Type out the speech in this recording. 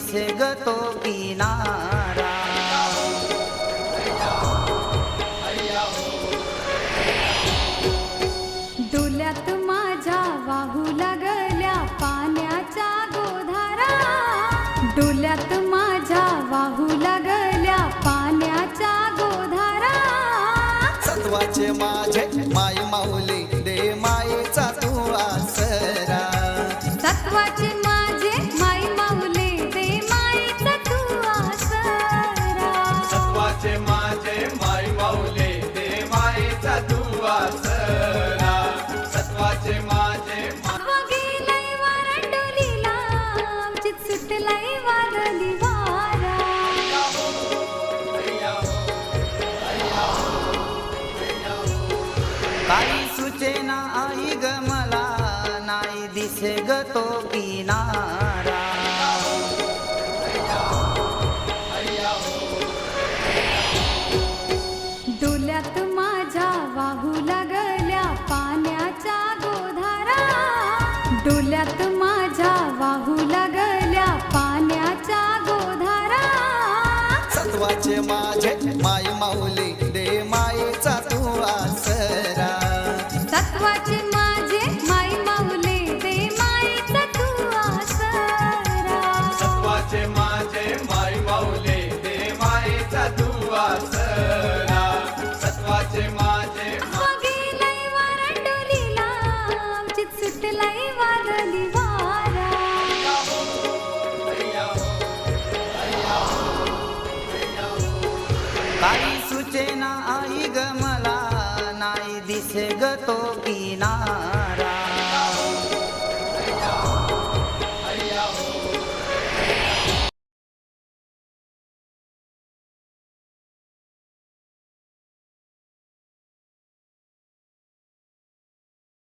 दिसे ग तो किनारा। डोल्यात माझ्या वाहू लागल्या पाण्याच्या गोधारा. डोल्यात माझ्या वाहू लागल्या पाण्याच्या गोधारा. सत्वाचे माझे सुचेना आई ग मला नाही दिसे ग तो किनारा. डोल्यात माझ्या वाहू लागल्या पाण्याच्या गोधारा. डोल्यात माझ्या वाहू लागल्या पाण्याच्या गोधारा. सत्वाचे माझे माय माऊली दे मायेचा तू आसरा. सत्वाचे दिस गतो किनारा.